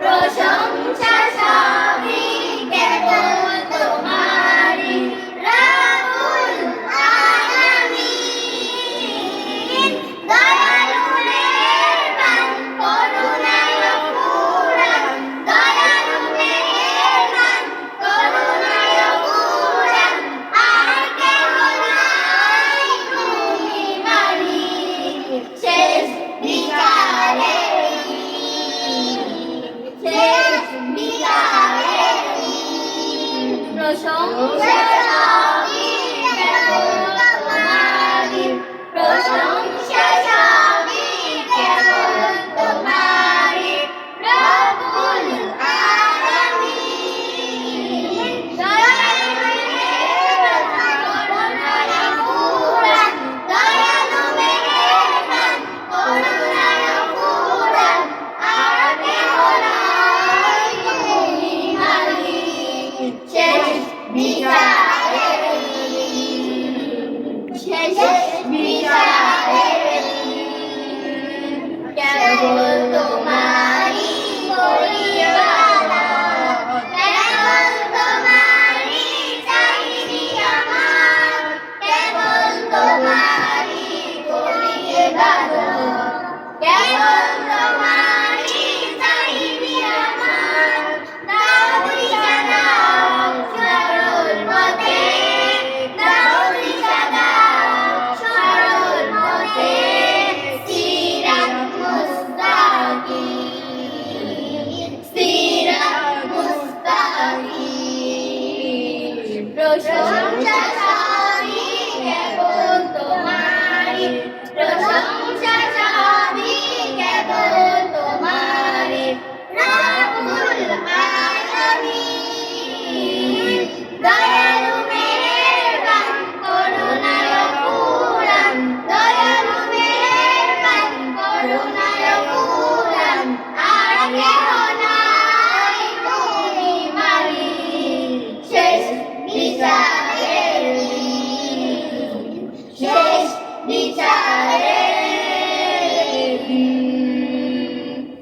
প্রশংসা প্রশংসা প্রশংসা সবই কেবল তোমারি প্রশংসা সবই কেবল তোমারি রাবুল আলামিন দয়ালু মেহেরবান করুণায় পুরাণ দয়ালু মেহেরবান করুণায় পুরাণ আর কেহ